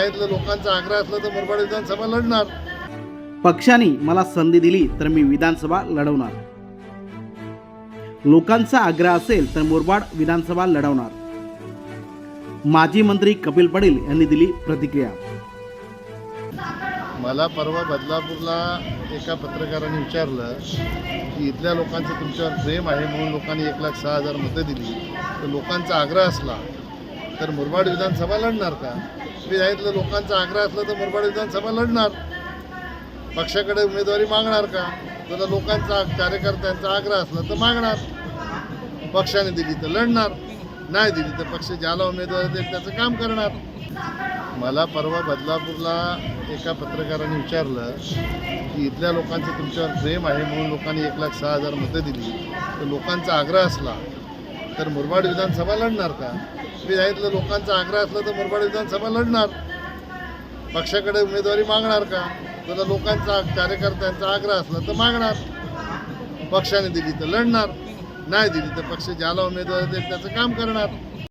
जाहीरलं लोकांचा आग्रह असला तर मुरबाड विधानसभा लढणार. पक्षाने मला संधी दिली तर मी विधानसभा लढवणार. लोकांचा आग्रह असेल तर मुरबाड विधानसभा लढवणार. माजी मंत्री कपिल पटेल यांनी दिली प्रतिक्रिया. मला परवा बदलापूरला एका पत्रकाराने विचारलं की इथल्या लोकांचं तुमच्यावर प्रेम आहे म्हणून लोकांनी एक लाख सहा हजार मतं दिली. तर लोकांचा आग्रह असला तर मुरबाड विधानसभा लढणार का? मी सांगितलं लोकांचा आग्रह असला तर मुरबाड विधानसभा लढणार. पक्षाकडे उमेदवारी मागणार का? तुला लोकांचा कार्यकर्त्यांचा आग्रह असला तर मागणार. पक्षाने दिली तर लढणार. नाही दिली तर पक्ष ज्याला उमेदवारी देईल त्याचं काम करणार. मला परवा बदलापूरला एका पत्रकाराने विचारलं की इथल्या लोकांचं तुमच्यावर प्रेम आहे म्हणून लोकांनी एक लाख सहा हजार मतं दिली. तर लोकांचा आग्रह असला तर मुरबाड विधानसभा लढणार का? मी सांगितलं लोकांचा आग्रह असला तर मुरबाड विधानसभा लढणार. पक्षाकडे उमेदवारी मागणार का? तुला लोकांचा कार्यकर्त्यांचा आग्रह असला तर मागणार. पक्षाने दिली तर लढणार. नाही दिली तर पक्ष ज्याला उमेदवारी देईल त्याचं काम करणार.